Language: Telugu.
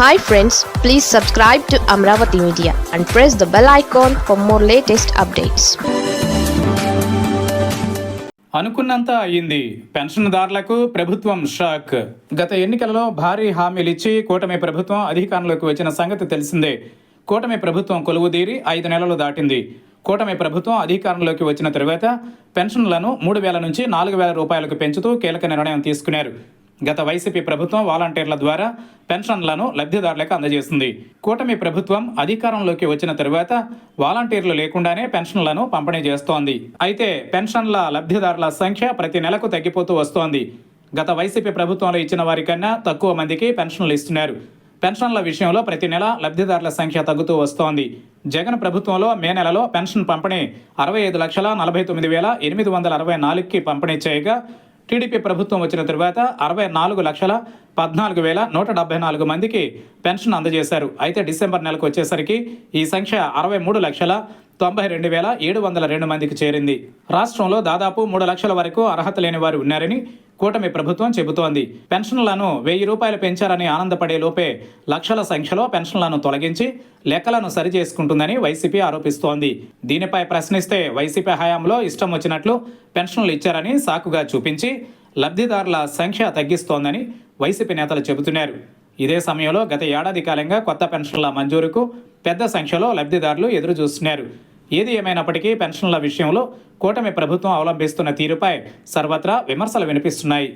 Hi friends please subscribe to Amaravati Media and press the bell icon for more latest updates అనుకున్నంత అయింది పెన్షన్దారులకు ప్రభుత్వం షాక్. గత ఎన్నికలలో భారీ హామీలిచ్చి కూటమి ప్రభుత్వం అధికారంలోకి వచ్చిన సంగతి తెలిసిందే. కూటమి ప్రభుత్వం కొలువుదీరి ఐదు నెలలు దాటింది. కూటమి ప్రభుత్వం అధికారంలోకి వచ్చిన తరువాత పెన్షన్లను మూడు వేల నుంచి నాలుగు వేల రూపాయలకు పెంచుతూ కీలక నిర్ణయం తీసుకున్నారు. గత వైసీపీ ప్రభుత్వం వాలంటీర్ల ద్వారా పెన్షన్లను లబ్ధిదారులకు అందజేస్తుంది కూటమి ప్రభుత్వం అధికారంలోకి వచ్చిన తరువాత వాలంటీర్లు లేకుండానే పెన్షన్లను పంపిణీ చేస్తోంది. అయితే పెన్షన్ల లబ్ధిదారుల సంఖ్య ప్రతి నెలకు తగ్గిపోతూ వస్తోంది. గత వైసీపీ ప్రభుత్వంలో ఇచ్చిన వారికన్నా తక్కువ మందికి పెన్షన్లు ఇస్తున్నారు. పెన్షన్ల విషయంలో ప్రతి నెల లబ్ధిదారుల సంఖ్య తగ్గుతూ వస్తోంది. జగన్ ప్రభుత్వంలో మే నెలలో పెన్షన్ పంపిణీ అరవై ఐదు లక్షల నలభై తొమ్మిది వేల ఎనిమిది వందల అరవై నాలుగుకి పంపిణీ చేయగా టీడీపీ ప్రభుత్వం వచ్చిన తర్వాత అరవై నాలుగు లక్షల పద్నాలుగు వేల నూట డెబ్బై నాలుగు మందికి పెన్షన్ అందజేశారు. అయితే డిసెంబర్ నెలకు వచ్చేసరికి ఈ సంఖ్య అరవై మూడు లక్షల తొంభై రెండు వేల ఏడు వందల రెండు మందికి చేరింది. రాష్ట్రంలో దాదాపు మూడు లక్షల వరకు అర్హత లేని వారు ఉన్నారని కూటమి ప్రభుత్వం చెబుతోంది. పెన్షన్లను వెయ్యి రూపాయలు పెంచారని ఆనందపడే లోపే లక్షల సంఖ్యలో పెన్షన్లను తొలగించి లెక్కలను సరిచేసుకుంటుందని వైసీపీ ఆరోపిస్తోంది. దీనిపై ప్రశ్నిస్తే వైసీపీ హయాంలో ఇష్టం వచ్చినట్లు పెన్షన్లు ఇచ్చారని సాకుగా చూపించి లబ్ధిదారుల సంఖ్య తగ్గిస్తోందని వైసీపీ నేతలు చెబుతున్నారు. ఇదే సమయంలో గత ఏడాది కాలంగా కొత్త పెన్షన్ల మంజూరుకు పెద్ద సంఖ్యలో లబ్ధిదారులు ఎదురు చూస్తున్నారు ఏది ఏమైనప్పటికీ పెన్షన్ల విషయంలో కూటమి ప్రభుత్వం అవలంబిస్తున్న తీరుపై సర్వత్రా విమర్శలు వినిపిస్తున్నాయి.